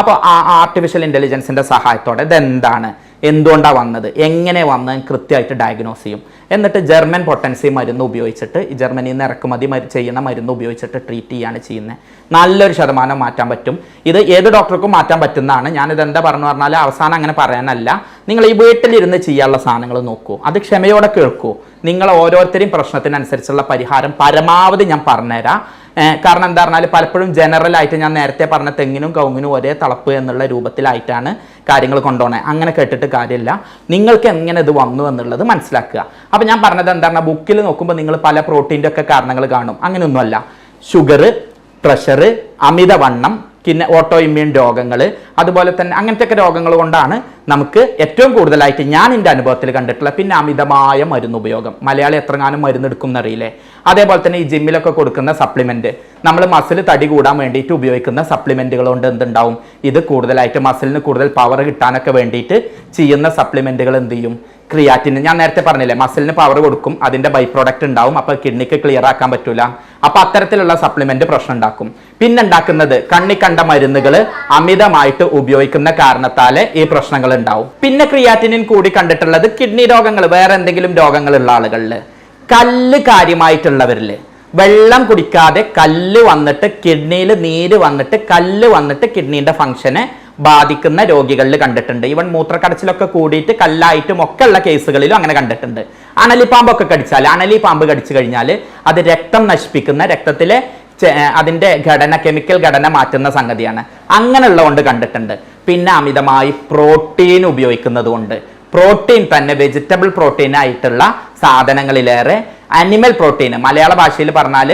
അപ്പോൾ ആ ആർട്ടിഫിഷ്യൽ ഇന്റലിജൻസിന്റെ സഹായത്തോടെ ഇതെന്താണ്? എന്തുകൊണ്ടാണ് വന്നത്? എങ്ങനെ വന്നതെന്ന് കൃത്യമായിട്ട് ഡയഗ്നോസ് ചെയ്യും? എന്നിട്ട് ജർമ്മൻ പൊട്ടൻസി മരുന്ന് ഉപയോഗിച്ചിട്ട് ജർമ്മനിയിൽ നിന്ന് ഇറക്കുമതി ചെയ്യുന്ന മരുന്ന് ഉപയോഗിച്ചിട്ട് ട്രീറ്റ് ചെയ്യാണ് ചെയ്യുന്നത് നല്ലൊരു ശതമാനം മാറ്റാൻ പറ്റും. ഇത് ഏത് ഡോക്ടർക്കും മാറ്റാൻ പറ്റുന്നതാണ്. ഞാനിത് എന്താ പറഞ്ഞു പറഞ്ഞാൽ അവസാനം അങ്ങനെ പറയാനല്ല. നിങ്ങൾ ഈ വീട്ടിലിരുന്ന് ചെയ്യാനുള്ള സാധനങ്ങൾ നോക്കൂ. അത് ക്ഷമയോടെ കേൾക്കൂ. നിങ്ങൾ ഓരോരുത്തരെയും പ്രശ്നത്തിനനുസരിച്ചുള്ള പരിഹാരം പരമാവധി ഞാൻ പറഞ്ഞുതരാം. കാരണം എന്താ പറഞ്ഞാൽ പലപ്പോഴും ജനറൽ ആയിട്ട് ഞാൻ നേരത്തെ പറഞ്ഞ തെങ്ങിനും കവുങ്ങിനും ഒരേ തളപ്പ് എന്നുള്ള രൂപത്തിലായിട്ടാണ് കാര്യങ്ങൾ കൊണ്ടുപോകുന്നത് അങ്ങനെ കേട്ടിട്ട് കാര്യമില്ല. നിങ്ങൾക്ക് എങ്ങനെ ഇത് വന്നു എന്നുള്ളത് മനസ്സിലാക്കുക. അപ്പോൾ ഞാൻ പറഞ്ഞത് എന്താണ് ബുക്കിൽ നോക്കുമ്പോൾ നിങ്ങൾ പല പ്രോട്ടീന്റെ ഒക്കെ കാരണങ്ങൾ കാണും. അങ്ങനെയൊന്നുമല്ല. ഷുഗർ പ്രഷർ അമിതവണ്ണം പിന്നെ ഓട്ടോ ഇമ്മ്യൂൺ രോഗങ്ങൾ അതുപോലെ തന്നെ അങ്ങനത്തെ ഒക്കെ രോഗങ്ങൾ കൊണ്ടാണ് നമുക്ക് ഏറ്റവും കൂടുതലായിട്ട് ഞാൻ എന്റെ അനുഭവത്തിൽ കണ്ടിട്ടുള്ള പിന്നെ അമിതമായ മരുന്ന് ഉപയോഗം. മലയാളി എത്രങ്ങാനും മരുന്ന് എടുക്കും എന്നറിയില്ലേ? അതേപോലെ തന്നെ ഈ ജിമ്മിലൊക്കെ കൊടുക്കുന്ന സപ്ലിമെന്റ് നമ്മൾ മസിൽ തടി കൂടാൻ വേണ്ടിയിട്ട് ഉപയോഗിക്കുന്ന സപ്ലിമെന്റുകൾ കൊണ്ട് എന്തുണ്ടാവും? ഇത് കൂടുതലായിട്ട് മസിലിന് കൂടുതൽ പവർ കിട്ടാനൊക്കെ വേണ്ടിയിട്ട് ചെയ്യുന്ന സപ്ലിമെന്റുകൾ എന്ത് ചെയ്യും? ക്രിയാറ്റിന് ഞാൻ നേരത്തെ പറഞ്ഞില്ലേ മസിലിന് പവർ കൊടുക്കും അതിന്റെ ബൈ പ്രോഡക്റ്റ് ഉണ്ടാവും അപ്പോൾ കിഡ്നിക്ക് ക്ലിയർ ആക്കാൻ പറ്റൂല. അപ്പോൾ അത്തരത്തിലുള്ള സപ്ലിമെന്റ് പ്രശ്നം ഉണ്ടാക്കും. പിന്നെ ഉണ്ടാക്കുന്നത് കണ്ണി കണ്ട മരുന്നുകൾ അമിതമായിട്ട് ഉപയോഗിക്കുന്ന കാരണത്താൽ ഈ പ്രശ്നങ്ങൾ ഉണ്ടാവും. പിന്നെ ക്രിയാറ്റിനിൻ കൂടി കണ്ടിട്ടുള്ളത് കിഡ്നി രോഗങ്ങൾ വേറെ എന്തെങ്കിലും രോഗങ്ങളുള്ള ആളുകളിൽ കല്ല് കാര്യമായിട്ടുള്ളവരിൽ വെള്ളം കുടിക്കാതെ കല്ല് വന്നിട്ട് കിഡ്നിയിൽ നീര് വന്നിട്ട് കല്ല് വന്നിട്ട് കിഡ്നീന്റെ ഫംഗ്ഷനെ ബാധിക്കുന്ന രോഗികളിൽ കണ്ടിട്ടുണ്ട്. ഇവൻ മൂത്രക്കടച്ചിലൊക്കെ കൂടിയിട്ട് കല്ലായിട്ടും ഒക്കെ ഉള്ള കേസുകളിലും അങ്ങനെ കണ്ടിട്ടുണ്ട്. അണലിപ്പാമ്പൊക്കെ കടിച്ചാൽ അണലി പാമ്പ് കടിച്ചു കഴിഞ്ഞാൽ അത് രക്തം നശിപ്പിക്കുന്ന രക്തത്തിലെ അതിന്റെ ഘടന കെമിക്കൽ ഘടന മാറ്റുന്ന സംഗതിയാണ്. അങ്ങനെയുള്ളതുകൊണ്ട് കണ്ടിട്ടുണ്ട്. പിന്നെ അമിതമായി പ്രോട്ടീൻ ഉപയോഗിക്കുന്നതുകൊണ്ട്. പ്രോട്ടീൻ തന്നെ വെജിറ്റബിൾ പ്രോട്ടീൻ ആയിട്ടുള്ള സാധനങ്ങളിലേറെ അനിമൽ പ്രോട്ടീൻ മലയാള ഭാഷയിൽ പറഞ്ഞാൽ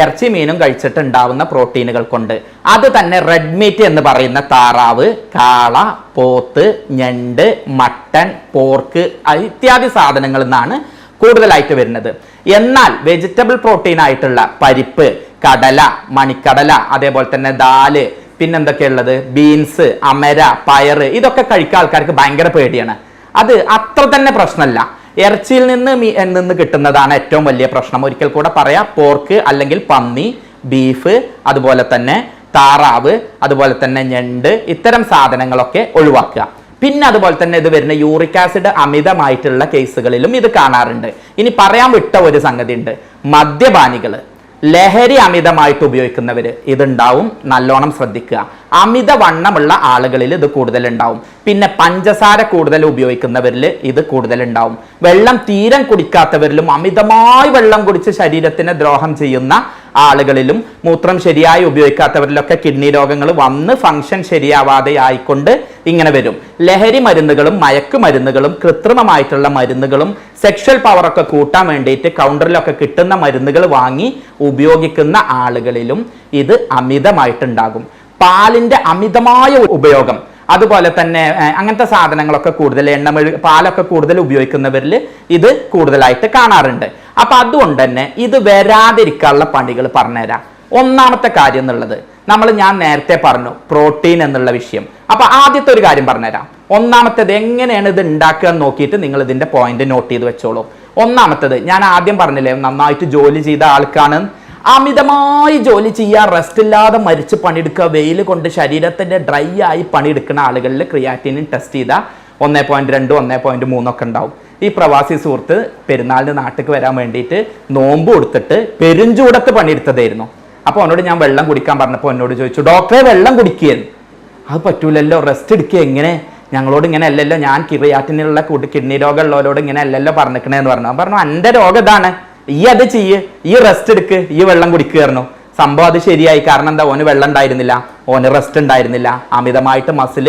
ഇറച്ചി മീനും കഴിച്ചിട്ട് ഉണ്ടാവുന്ന പ്രോട്ടീനുകൾ കൊണ്ട്. അത് തന്നെ റെഡ് മീറ്റ് എന്ന് പറയുന്ന താറാവ് കാള പോത്ത് ഞണ്ട് മട്ടൺ പോർക്ക് ഇത്യാദി സാധനങ്ങളിൽ നിന്നാണ് കൂടുതലായിട്ട് വരുന്നത്. എന്നാൽ വെജിറ്റബിൾ പ്രോട്ടീൻ ആയിട്ടുള്ള പരിപ്പ് കടല മണിക്കടല അതേപോലെ തന്നെ ദാൽ പിന്നെന്തൊക്കെയുള്ളത്? ബീൻസ് അമര പയറ് ഇതൊക്കെ കഴിക്കാൻ ആൾക്കാർക്ക് ഭയങ്കര പേടിയാണ്. അത് അത്ര തന്നെ പ്രശ്നമല്ല. ഇറച്ചിയിൽ നിന്ന് നിന്ന് കിട്ടുന്നതാണ് ഏറ്റവും വലിയ പ്രശ്നം. ഒരിക്കൽ കൂടെ പറയാം. പോർക്ക് അല്ലെങ്കിൽ പന്നി ബീഫ് അതുപോലെ തന്നെ താറാവ് അതുപോലെ തന്നെ ഞണ്ട് ഇത്തരം സാധനങ്ങളൊക്കെ ഒഴിവാക്കുക. പിന്നെ അതുപോലെ തന്നെ ഇത് വരുന്ന യൂറിക് ആസിഡ് അമിതമായിട്ടുള്ള കേസുകളിലും ഇത് കാണാറുണ്ട്. ഇനി പറയാൻ വിട്ട ഒരു സംഗതി ഉണ്ട് മദ്യപാനികൾ ലഹരി അമിതമായിട്ട് ഉപയോഗിക്കുന്നവർ ഇതുണ്ടാവും. നല്ലോണം ശ്രദ്ധിക്കുക. അമിതവണ്ണമുള്ള ആളുകളിൽ ഇത് കൂടുതൽ ഉണ്ടാവും പിന്നെ പഞ്ചസാര കൂടുതൽ ഉപയോഗിക്കുന്നവരിൽ ഇത് കൂടുതൽ ഉണ്ടാവും വെള്ളം തീരം കുടിക്കാത്തവരിലും അമിതമായി വെള്ളം കുടിച്ച് ശരീരത്തിന് ദ്രോഹം ചെയ്യുന്ന ആളുകളിലും മൂത്രം ശരിയായി ഉപയോഗിക്കാത്തവരിലൊക്കെ കിഡ്നി രോഗങ്ങൾ വന്ന് ഫംഗ്ഷൻ ശരിയാവാതെ ആയിക്കൊണ്ട് ഇങ്ങനെ വരും. ലഹരി മരുന്നുകളും മയക്കുമരുന്നുകളും കൃത്രിമമായിട്ടുള്ള മരുന്നുകളും സെക്ഷൽ പവറൊക്കെ കൂട്ടാൻ വേണ്ടിയിട്ട് കൗണ്ടറിലൊക്കെ കിട്ടുന്ന മരുന്നുകൾ വാങ്ങി ഉപയോഗിക്കുന്ന ആളുകളിലും ഇത് അമിതമായിട്ടുണ്ടാകും. പാലിന്റെ അമിതമായ ഉപയോഗം അതുപോലെ തന്നെ അങ്ങനത്തെ സാധനങ്ങളൊക്കെ കൂടുതൽ എണ്ണമെഴു പാലൊക്കെ കൂടുതൽ ഉപയോഗിക്കുന്നവരിൽ ഇത് കൂടുതലായിട്ട് കാണാറുണ്ട്. അപ്പം അതുകൊണ്ട് തന്നെ ഇത് വരാതിരിക്കാനുള്ള പണികൾ പറഞ്ഞുതരാം. ഒന്നാമത്തെ കാര്യം എന്നുള്ളത് നമ്മൾ ഞാൻ നേരത്തെ പറഞ്ഞു പ്രോട്ടീൻ എന്നുള്ള വിഷയം. അപ്പൊ ആദ്യത്തെ ഒരു കാര്യം പറഞ്ഞുതരാം. ഒന്നാമത്തേത് എങ്ങനെയാണ് ഇത് ഉണ്ടാക്കുക എന്ന് നോക്കിയിട്ട് നിങ്ങൾ ഇതിന്റെ പോയിന്റ് നോട്ട് ചെയ്ത് വെച്ചോളൂ. ഒന്നാമത്തേത് ഞാൻ ആദ്യം പറഞ്ഞില്ലേ നന്നായിട്ട് ജോലി ചെയ്ത ആൾക്കാണ്. അമിതമായി ജോലി ചെയ്യുക റെസ്റ്റ് ഇല്ലാതെ മരിച്ച് പണിയെടുക്കുക വെയിൽ കൊണ്ട് ശരീരത്തിന്റെ ഡ്രൈ ആയി പണിയെടുക്കുന്ന ആളുകളിൽ ക്രിയാറ്റിനിൻ ടെസ്റ്റ് ചെയ്താൽ ഒന്നേ പോയിന്റ് രണ്ട് ഒന്നേ പോയിന്റ് മൂന്നൊക്കെ ഉണ്ടാവും. ഈ പ്രവാസി സുഹൃത്ത് പെരുന്നാളിന് നാട്ടിലേക്ക് വരാൻ വേണ്ടിയിട്ട് നോമ്പ് കൊടുത്തിട്ട് പെരുഞ്ചൂടത്ത് പണിയെടുത്തതായിരുന്നു. അപ്പോൾ അവനോട് ഞാൻ വെള്ളം കുടിക്കാൻ പറഞ്ഞപ്പോൾ എന്നോട് ചോദിച്ചു ഡോക്ടറെ വെള്ളം കുടിക്കുകയെന്ന് അത് പറ്റൂലല്ലോ റെസ്റ്റ് എടുക്കുക എങ്ങനെ? ഞങ്ങളോട് ഇങ്ങനെ അല്ലല്ലോ ഞാൻ കിറിയാറ്റിനുള്ള കൂട്ടി കിഡ്നി രോഗമുള്ളവരോട് ഇങ്ങനെ അല്ലല്ലോ പറഞ്ഞിക്കണേന്ന് പറഞ്ഞു. അവൻ പറഞ്ഞു എന്റെ രോഗം ഇതാണ്. ഈ അത് ചെയ്യ് ഈ റെസ്റ്റ് എടുക്ക് ഈ വെള്ളം കുടിക്കുകയായിരുന്നു സംഭവം അത് ശരിയായി. കാരണം എന്താ ഓന് വെള്ളം ഉണ്ടായിരുന്നില്ല. ഓന് റെസ്റ്റ് ഉണ്ടായിരുന്നില്ല. അമിതമായിട്ട് മസിൽ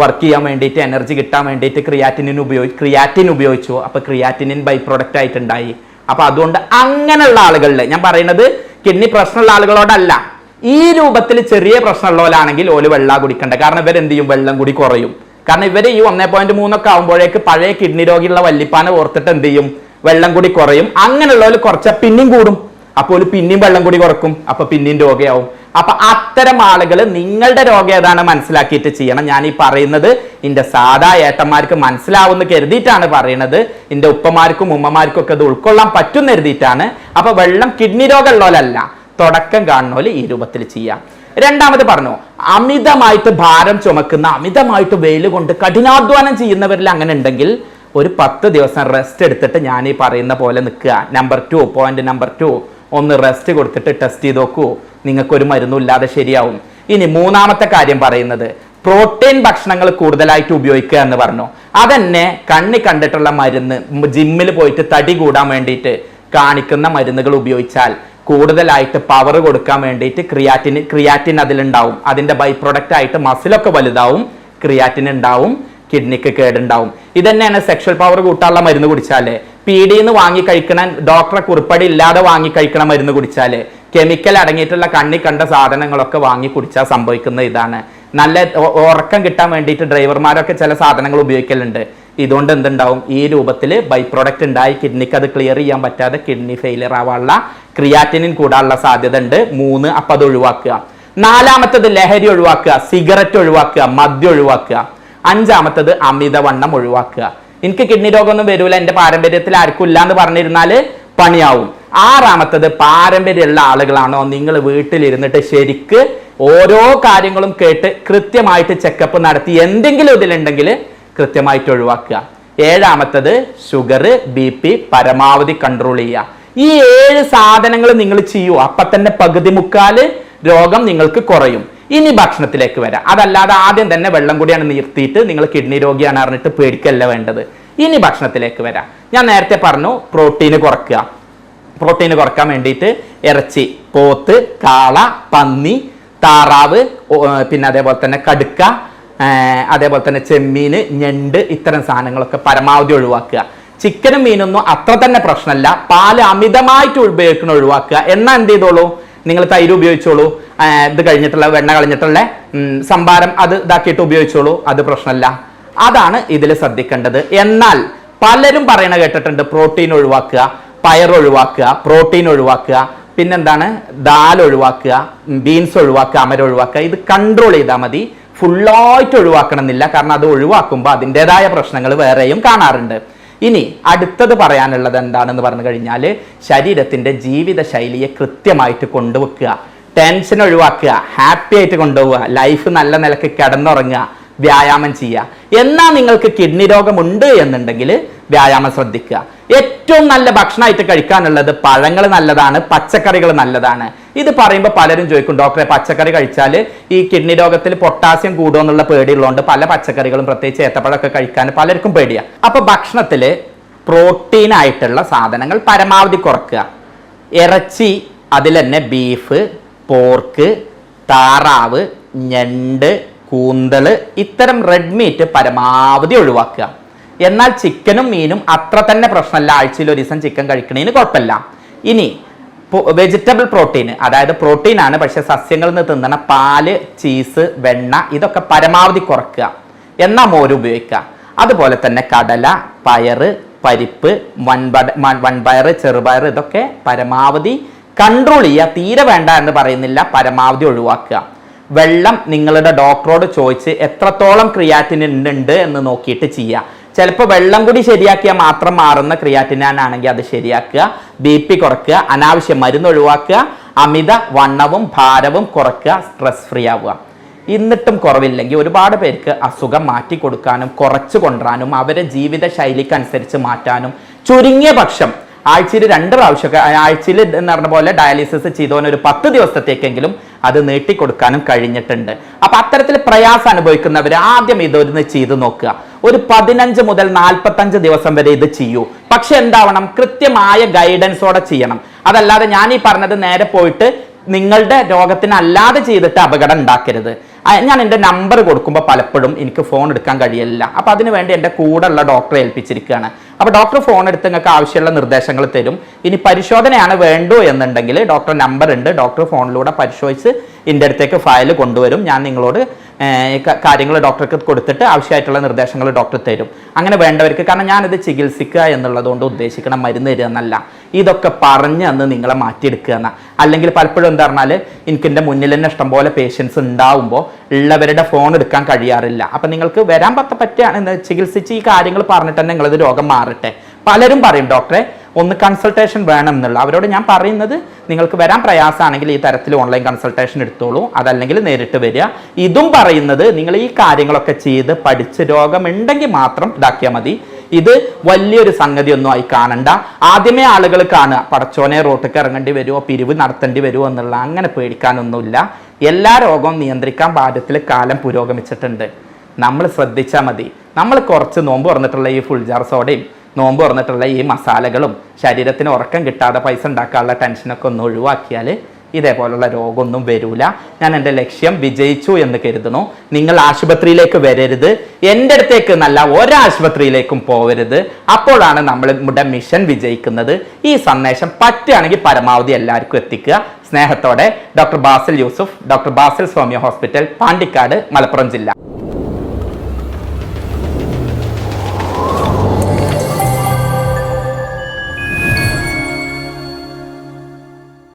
വർക്ക് ചെയ്യാൻ വേണ്ടിയിട്ട് എനർജി കിട്ടാൻ വേണ്ടിയിട്ട് ക്രിയാറ്റിനിൻ ഉപയോഗിച്ച് ക്രിയാറ്റിൻ ഉപയോഗിച്ചു. അപ്പൊ ക്രിയാറ്റിനിൻ ബൈ പ്രൊഡക്റ്റ് ആയിട്ടുണ്ടായി. അപ്പൊ അതുകൊണ്ട് അങ്ങനെയുള്ള ആളുകളിൽ ഞാൻ പറയുന്നത് കിഡ്നി പ്രശ്നമുള്ള ആളുകളോടല്ല. ഈ രൂപത്തിൽ ചെറിയ പ്രശ്നമുള്ളവരാണെങ്കിൽ ഓൽ വെള്ളം കുടിക്കണ്ട. കാരണം ഇവരെന്ത് ചെയ്യും? വെള്ളം കൂടി കുറയും. കാരണം ഇവർ ഈ ഒന്നേ പോയിന്റ് മൂന്നൊക്കെ ആകുമ്പോഴേക്ക് പഴയ കിഡ്നി രോഗിയുള്ള വല്ലിപ്പാനെ ഓർത്തിട്ട് എന്ത് ചെയ്യും? വെള്ളം കൂടി കുറയും. അങ്ങനെയുള്ളവർ കുറച്ച് പിന്നെയും കൂടും. അപ്പോൾ പിന്നെയും വെള്ളം കൂടി കുറക്കും അപ്പൊ പിന്നെയും രോഗയാവും. അപ്പൊ അത്തരം ആളുകൾ നിങ്ങളുടെ രോഗം ഏതാണ് മനസ്സിലാക്കിയിട്ട് ചെയ്യണം. ഞാൻ ഈ പറയുന്നത് എന്റെ സാധാ ഏട്ടന്മാർക്ക് മനസ്സിലാവുമെന്ന് കരുതിയിട്ടാണ് പറയുന്നത്. എന്റെ ഉപ്പമാർക്കും ഉമ്മമാർക്കും ഒക്കെ അത് ഉൾക്കൊള്ളാൻ പറ്റും കരുതിയിട്ടാണ്. അപ്പൊ വെള്ളം കിഡ്നി രോഗമുള്ളവരല്ല തുടക്കം കാണുന്നവർ ഈ രൂപത്തിൽ ചെയ്യാം. രണ്ടാമത് പറഞ്ഞു അമിതമായിട്ട് ഭാരം ചുമക്കുന്ന അമിതമായിട്ട് വെയിൽ കൊണ്ട് കഠിനാധ്വാനം ചെയ്യുന്നവരിൽ അങ്ങനെ ഉണ്ടെങ്കിൽ ഒരു പത്ത് ദിവസം റെസ്റ്റ് എടുത്തിട്ട് ഞാൻ ഈ പറയുന്ന പോലെ നിൽക്കുക. Number two point number two ഒന്ന് റെസ്റ്റ് കൊടുത്തിട്ട് ടെസ്റ്റ് ചെയ്ത് നോക്കൂ. നിങ്ങൾക്കൊരു മരുന്നും ഇല്ലാതെ ശരിയാവും. ഇനി മൂന്നാമത്തെ കാര്യം പറയുന്നത്. പ്രോട്ടീൻ ഭക്ഷണങ്ങൾ കൂടുതലായിട്ട് ഉപയോഗിക്കുക എന്ന് പറഞ്ഞു. അതന്നെ കണ്ണി കണ്ടിട്ടുള്ള മരുന്ന് ജിമ്മിൽ പോയിട്ട് തടി കൂടാൻ വേണ്ടിയിട്ട് കാണിക്കുന്ന മരുന്നുകൾ ഉപയോഗിച്ചാൽ കൂടുതലായിട്ട് പവർ കൊടുക്കാൻ വേണ്ടിയിട്ട് ക്രിയാറ്റിന് ക്രിയാറ്റിൻ അതിലുണ്ടാവും. അതിന്റെ ബൈ പ്രൊഡക്റ്റ് ആയിട്ട് മസിലൊക്കെ വലുതാവും ക്രിയാറ്റിൻ ഉണ്ടാവും കിഡ്നിക്ക് കേടുണ്ടാവും. ഇതന്നെയാണ് സെക്ഷൽ പവർ കൂട്ടാനുള്ള മരുന്ന് കുടിച്ചാൽ. പി നിന്ന് വാങ്ങി കഴിക്കണം ഡോക്ടറെ കുറിപ്പടി ഇല്ലാതെ വാങ്ങി കഴിക്കണം മരുന്ന് കുടിച്ചാൽ കെമിക്കൽ അടങ്ങിയിട്ടുള്ള കണ്ണി കണ്ട സാധനങ്ങളൊക്കെ വാങ്ങി കുടിച്ചാൽ സംഭവിക്കുന്ന ഇതാണ്. നല്ല ഉറക്കം കിട്ടാൻ വേണ്ടിയിട്ട് ഡ്രൈവർമാരൊക്കെ ചില സാധനങ്ങൾ ഉപയോഗിക്കലുണ്ട്. ഇതുകൊണ്ട് എന്തുണ്ടാവും? ഈ രൂപത്തിൽ ബൈ പ്രോഡക്റ്റ് ഉണ്ടായി കിഡ്നിക്ക് അത് ക്ലിയർ ചെയ്യാൻ പറ്റാതെ കിഡ്നി ഫെയിലിയർ ആവാനുള്ള ക്രിയാറ്റിനിൻ കൂടാനുള്ള സാധ്യത ഉണ്ട്. മൂന്ന് അപ്പം അത് ഒഴിവാക്കുക. നാലാമത്തത് ലഹരി ഒഴിവാക്കുക സിഗരറ്റ് ഒഴിവാക്കുക മദ്യം ഒഴിവാക്കുക. അഞ്ചാമത്തത് അമിതവണ്ണം ഒഴിവാക്കുക. എനിക്ക് കിഡ്നി രോഗമൊന്നും വരൂല എന്റെ പാരമ്പര്യത്തിൽ ആർക്കും ഇല്ല എന്ന് പറഞ്ഞിരുന്നാൽ പണിയാവും. ആറാമത്തത് പാരമ്പര്യമുള്ള ആളുകളാണോ. നിങ്ങൾ വീട്ടിലിരുന്നിട്ട് ശരിക്ക് ഓരോ കാര്യങ്ങളും കേട്ട് കൃത്യമായിട്ട് ചെക്കപ്പ് നടത്തി എന്തെങ്കിലും ഇതിലുണ്ടെങ്കിൽ കൃത്യമായിട്ട് ഒഴിവാക്കുക. ഏഴാമത്തത് ഷുഗർ ബി പി പരമാവധി കൺട്രോൾ ചെയ്യുക. ഈ ഏഴ് സാധനങ്ങൾ നിങ്ങൾ ചെയ്യൂ അപ്പൊ തന്നെ പകുതി മുക്കാൽ രോഗം നിങ്ങൾക്ക് കുറയും. ഇനി ഭക്ഷണത്തിലേക്ക് വരാം. അതല്ലാതെ ആദ്യം തന്നെ വെള്ളം കൂടിയാണ് നിർത്തിയിട്ട് നിങ്ങൾ കിഡ്നി രോഗിയാണ് അറിഞ്ഞിട്ട് പേടിക്കല്ല വേണ്ടത്. ഇനി ഭക്ഷണത്തിലേക്ക് വരാം. ഞാൻ നേരത്തെ പറഞ്ഞു പ്രോട്ടീന് കുറക്കുക പ്രോട്ടീന് കുറയ്ക്കാൻ വേണ്ടിയിട്ട് ഇറച്ചി പോത്ത് കാള പന്നി താറാവ് പിന്നെ അതേപോലെ തന്നെ കടുക്ക അതേപോലെ തന്നെ ചെമ്മീൻ ഞണ്ട് ഇത്തരം സാധനങ്ങളൊക്കെ പരമാവധി ഒഴിവാക്കുക. ചിക്കനും മീനൊന്നും അത്ര തന്നെ പ്രശ്നമല്ല. പാൽ അമിതമായിട്ട് ഉപയോഗിക്കുന്ന ഒഴിവാക്കുക. എണ്ണ എന്ത് ചെയ്തോളൂ? നിങ്ങൾ തൈര് ഉപയോഗിച്ചോളൂ. ഇത് കഴിഞ്ഞിട്ടുള്ള വെണ്ണ കളഞ്ഞിട്ടുള്ള സംഭാരം അത് ഇതാക്കിയിട്ട് ഉപയോഗിച്ചോളൂ. അത് പ്രശ്നമല്ല അതാണ് ഇതിൽ ശ്രദ്ധിക്കേണ്ടത്. എന്നാൽ പലരും പറയണ കേട്ടിട്ടുണ്ട് പ്രോട്ടീൻ ഒഴിവാക്കുക പയർ ഒഴിവാക്കുക പ്രോട്ടീൻ ഒഴിവാക്കുക പിന്നെന്താണ്? ദാൽ ഒഴിവാക്കുക ബീൻസ് ഒഴിവാക്കുക അമര ഒഴിവാക്കുക. ഇത് കൺട്രോൾ ചെയ്താൽ മതി. ഫുള്ളായിട്ട് ഒഴിവാക്കണമെന്നില്ല. കാരണം അത് ഒഴിവാക്കുമ്പോൾ അതിന്റെതായ പ്രശ്നങ്ങൾ വേറെയും കാണാറുണ്ട്. ഇനി അടുത്തത് പറയാനുള്ളത് എന്താണെന്ന് പറഞ്ഞു കഴിഞ്ഞാൽ ശരീരത്തിന്റെ ജീവിത ശൈലിയെ കൃത്യമായിട്ട് കൊണ്ടുവെക്കുക. ടെൻഷൻ ഒഴിവാക്കുക ഹാപ്പി ആയിട്ട് കൊണ്ടുപോവുക ലൈഫ് നല്ല നിലയ്ക്ക് കിടന്നുറങ്ങുക വ്യായാമം ചെയ്യുക. എന്നാൽ നിങ്ങൾക്ക് കിഡ്നി രോഗമുണ്ട് എന്നുണ്ടെങ്കിൽ വ്യായാമം ശ്രദ്ധിക്കുക. ഏറ്റവും നല്ല ഭക്ഷണമായിട്ട് കഴിക്കാനുള്ളത് പഴങ്ങൾ നല്ലതാണ് പച്ചക്കറികൾ നല്ലതാണ്. ഇത് പറയുമ്പോൾ പലരും ചോദിക്കും ഡോക്ടറെ പച്ചക്കറി കഴിച്ചാൽ ഈ കിഡ്നി രോഗത്തിൽ പൊട്ടാസ്യം കൂടുമെന്നുള്ള പേടിയുള്ളതുകൊണ്ട് പല പച്ചക്കറികളും പ്രത്യേകിച്ച് ഏത്തപ്പഴമൊക്കെ കഴിക്കാൻ പലർക്കും പേടിയാണ് അപ്പോൾ ഭക്ഷണത്തിൽ പ്രോട്ടീൻ ആയിട്ടുള്ള സാധനങ്ങൾ പരമാവധി കുറക്കുക. ഇറച്ചി അതിൽ തന്നെ ബീഫ് പോർക്ക് താറാവ് ഞണ്ട് കൂന്തൾ ഇത്തരം റെഡ് മീറ്റ് പരമാവധി ഒഴിവാക്കുക. എന്നാൽ ചിക്കനും മീനും അത്ര തന്നെ പ്രശ്നമല്ല. ആഴ്ചയിൽ ഒരു ദിവസം ചിക്കൻ കഴിക്കണേന് കുഴപ്പമില്ല. ഇനി വെജിറ്റബിൾ പ്രോട്ടീൻ അതായത് പ്രോട്ടീൻ ആണ് പക്ഷെ സസ്യങ്ങളിൽ നിന്ന് തിന്നണ പാൽ ചീസ് വെണ്ണ ഇതൊക്കെ പരമാവധി കുറക്കുക. എന്നാ മോര് ഉപയോഗിക്കുക. അതുപോലെ തന്നെ കടല പയറ് പരിപ്പ് വൻപട വൻപയർ ചെറുപയർ ഇതൊക്കെ പരമാവധി കൺട്രോൾ ചെയ്യുക. തീരെ വേണ്ട എന്ന് പറയുന്നില്ല പരമാവധി ഒഴിവാക്കുക. വെള്ളം നിങ്ങളുടെ ഡോക്ടറോട് ചോദിച്ച് എത്രത്തോളം ക്രിയാറ്റിൻ ഉണ്ട് എന്ന് നോക്കിയിട്ട് ചെയ്യുക. ചിലപ്പോൾ വെള്ളം കൂടി ശരിയാക്കിയാൽ മാത്രം മാറുന്ന ക്രിയാറ്റിനാൻ ആണെങ്കിൽ അത് ശരിയാക്കുക. ബി പി കുറയ്ക്കുക അനാവശ്യ മരുന്ന് ഒഴിവാക്കുക. അമിത വണ്ണവും ഭാരവും കുറയ്ക്കുക സ്ട്രെസ് ഫ്രീ ആവുക. എന്നിട്ടും കുറവില്ലെങ്കിൽ ഒരുപാട് പേർക്ക് അസുഖം മാറ്റി കൊടുക്കാനും കുറച്ച് കൊണ്ടുവരാനും അവരെ ജീവിത ശൈലിക്കനുസരിച്ച് മാറ്റാനും ചുരുങ്ങിയ പക്ഷം ആഴ്ചയിൽ രണ്ട് പ്രാവശ്യമൊക്കെ ആഴ്ചയിൽ എന്ന് പറഞ്ഞ പോലെ ഡയാലിസിസ് ചെയ്തവന് ഒരു പത്ത് ദിവസത്തേക്കെങ്കിലും അത് നീട്ടിക്കൊടുക്കാനും കഴിഞ്ഞിട്ടുണ്ട്. അപ്പൊ അത്തരത്തിൽ പ്രയാസം അനുഭവിക്കുന്നവർ ആദ്യം ഇതൊന്ന് ചെയ്ത് നോക്കുക. ഒരു പതിനഞ്ച് മുതൽ നാൽപ്പത്തഞ്ച് ദിവസം വരെ ഇത് ചെയ്യൂ. പക്ഷെ എന്താവണം? കൃത്യമായ ഗൈഡൻസോടെ ചെയ്യണം. അതല്ലാതെ ഞാൻ ഈ പറഞ്ഞത് നേരെ പോയിട്ട് നിങ്ങളുടെ രോഗത്തിനല്ലാതെ ചെയ്തിട്ട് അപകടം ഉണ്ടാക്കരുത്. ഞാൻ എന്റെ നമ്പർ കൊടുക്കുമ്പോൾ പലപ്പോഴും എനിക്ക് ഫോൺ എടുക്കാൻ കഴിയില്ല അപ്പോൾ അതിന് വേണ്ടി എന്റെ കൂടെയുള്ള ഡോക്ടറെ ഏൽപ്പിച്ചിരിക്കുകയാണ്. അപ്പോൾ ഡോക്ടർ ഫോൺ എടുത്ത് നിങ്ങൾക്ക് ആവശ്യമുള്ള നിർദ്ദേശങ്ങൾ തരും. ഇനി പരിശോധനയാണ് വേണ്ടോ എന്നുണ്ടെങ്കിൽ ഡോക്ടർ നമ്പർ ഉണ്ട്. ഡോക്ടർ ഫോണിലൂടെ പരിശോധിച്ച് എന്റെ അടുത്തേക്ക് ഫയൽ കൊണ്ടുവരും. ഞാൻ നിങ്ങളോട് കാര്യങ്ങൾ ഡോക്ടർക്ക് കൊടുത്തിട്ട് ആവശ്യമായിട്ടുള്ള നിർദ്ദേശങ്ങൾ ഡോക്ടർ തരും. അങ്ങനെ വേണ്ടവർക്ക് കാരണം ഞാനിത് ചികിത്സിക്കുക എന്നുള്ളതുകൊണ്ട് ഉദ്ദേശിക്കണം മരുന്ന് തരിക എന്നല്ല. ഇതൊക്കെ പറഞ്ഞ് അന്ന് നിങ്ങളെ മാറ്റിയെടുക്കുക എന്നാ. അല്ലെങ്കിൽ പലപ്പോഴും എന്താ പറഞ്ഞാൽ എനിക്ക് എന്റെ മുന്നിൽ തന്നെ ഇഷ്ടംപോലെ പേഷ്യൻസ് ഉണ്ടാവുമ്പോൾ ഉള്ളവരുടെ ഫോൺ എടുക്കാൻ കഴിയാറില്ല. അപ്പം നിങ്ങൾക്ക് വരാൻ പറ്റ പറ്റുകയാണ് ചികിത്സിച്ച് ഈ കാര്യങ്ങൾ പറഞ്ഞിട്ട് തന്നെ നിങ്ങളത് രോഗം മാറട്ടെ. പലരും പറയും ഡോക്ടറെ ഒന്ന് കൺസൾട്ടേഷൻ വേണം എന്നുള്ള അവരോട് ഞാൻ പറയുന്നത് നിങ്ങൾക്ക് വരാൻ പ്രയാസമാണെങ്കിൽ ഈ തരത്തിൽ ഓൺലൈൻ കൺസൾട്ടേഷൻ എടുത്തോളൂ. അതല്ലെങ്കിൽ നേരിട്ട് വരിക. ഇതും പറയുന്നത് നിങ്ങൾ ഈ കാര്യങ്ങളൊക്കെ ചെയ്ത് പഠിച്ച് രോഗമുണ്ടെങ്കിൽ മാത്രം ഇതാക്കിയാൽ മതി. ഇത് വലിയൊരു സംഗതിയൊന്നും ആയി കാണണ്ട. ആദ്യമേ ആളുകൾ കാണുക പടച്ചോനെ റോട്ടിക്ക് ഇറങ്ങേണ്ടി വരുമോ പിരിവ് നടത്തേണ്ടി വരുമോ എന്നുള്ള അങ്ങനെ പേടിക്കാനൊന്നുമില്ല. എല്ലാ രോഗവും നിയന്ത്രിക്കാൻ ഭാരതത്തിൽ കാലം പുരോഗമിച്ചിട്ടുണ്ട്. നമ്മൾ ശ്രദ്ധിച്ചാൽ മതി. നമ്മൾ കുറച്ച് നോമ്പ് തുറന്നിട്ടുള്ള ഈ ഫുൾ ജാർ സോഡയും നോമ്പ് തുറന്നിട്ടുള്ള ഈ മസാലകളും ശരീരത്തിന് ഉറക്കം കിട്ടാതെ പൈസ ഉണ്ടാക്കാനുള്ള ടെൻഷനൊക്കെ ഒന്ന് ഒഴിവാക്കിയാൽ ഇതേപോലുള്ള രോഗമൊന്നും വരൂല. ഞാൻ എന്റെ ലക്ഷ്യം വിജയിച്ചു എന്ന് കരുതുന്നു. നിങ്ങൾ ആശുപത്രിയിലേക്ക് വരരുത്. എന്റെ അടുത്തേക്ക് നല്ല ഒരാശുപത്രിയിലേക്കും പോകരുത് അപ്പോഴാണ് നമ്മളുടെ മിഷൻ വിജയിക്കുന്നത്. ഈ സന്ദേശം പറ്റുകയാണെങ്കിൽ പരമാവധി എല്ലാവർക്കും എത്തിക്കുക. സ്നേഹത്തോടെ doctor Basil Yusuf doctor Basil Swami hospital Pandikkad Malappuram ജില്ല.